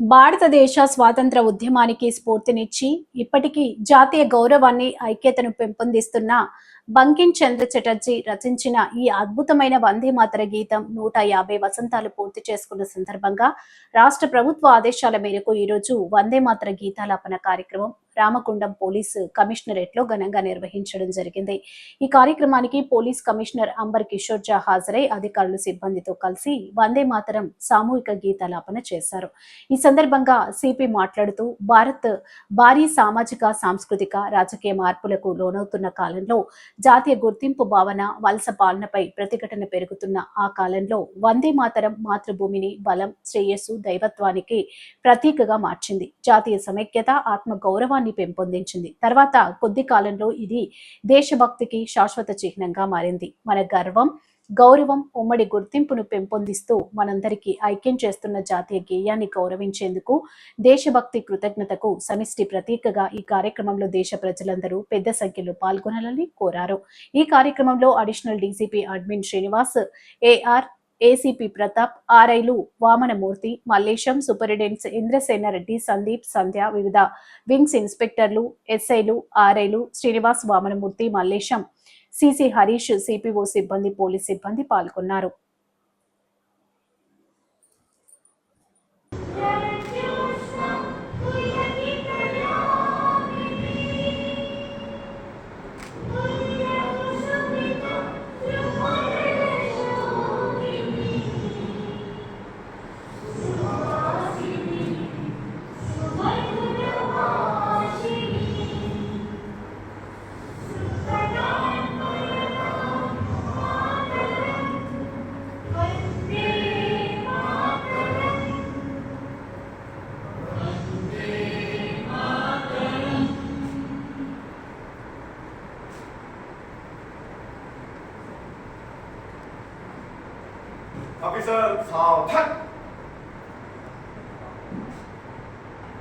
భారతదేశ స్వాతంత్ర ఉద్యమానికి స్ఫూర్తినిచ్చి ఇప్పటికీ జాతీయ గౌరవాన్ని ఐక్యతను పెంపొందిస్తున్న బంకిం చంద్ర చటర్జీ రచించిన ఈ అద్భుతమైన వందే మాతర గీతం నూట యాభై వసంతాలు పూర్తి చేసుకున్న సందర్భంగా రాష్ట్ర ప్రభుత్వ ఆదేశాల మేరకు ఈరోజు వందే మాతర గీతాలాపన కార్యక్రమం రామకుండం పోలీస్ కమిషనరేట్లో ఘనంగా నిర్వహించడం జరిగింది. ఈ కార్యక్రమానికి పోలీస్ కమిషనర్ అంబర్ కిషోర్ జా హాజరై అధికారులు సిబ్బందితో కలిసి వందే మాతరం సామూహిక గీతాలాపన చేశారు. ఈ సందర్భంగా సిపి మాట్లాడుతూ భారత్ భారీ సామాజిక సాంస్కృతిక రాజకీయ మార్పులకు లోనవుతున్న కాలంలో జాతీయ గుర్తింపు భావన వలస పాలనపై ప్రతిఘటన పెరుగుతున్న ఆ కాలంలో వందే మాతరం మాతృభూమిని బలం శ్రేయస్సు దైవత్వానికి ప్రతీకగా మార్చింది. జాతీయ సమైక్యత ఆత్మ గౌరవాన్ని పెంపొందించింది. తర్వాత కొద్ది కాలంలో ఇది దేశభక్తికి శాశ్వత చిహ్నంగా మారింది. మన గర్వం గౌరవం ఉమ్మడి గుర్తింపును పెంపొందిస్తూ మనందరికీ ఐక్యం చేస్తున్న జాతీయ గేయాన్ని గౌరవించేందుకు దేశభక్తి కృతజ్ఞతకు సమిష్టి ప్రతీకగా ఈ కార్యక్రమంలో దేశ ప్రజలందరూ పెద్ద సంఖ్యలో పాల్గొనాలని కోరారు. ఈ కార్యక్రమంలో additional DCP admin Srinivas AR ACP Pratap ఆర్ఐలు Vamanamurthy Mallesham superintendents Indrasena Reddy Sandeep Sandhya వివిధ వింగ్స్ ఇన్స్పెక్టర్లు ఎస్ఐలు ఆర్ఐలు శ్రీనివాస్ వామనమూర్తి మల్లేశం సిసి హరీష్ సిపిఓ సిబ్బంది పోలీస్ సిబ్బంది పాల్గొన్నారు. 앞에선 사탁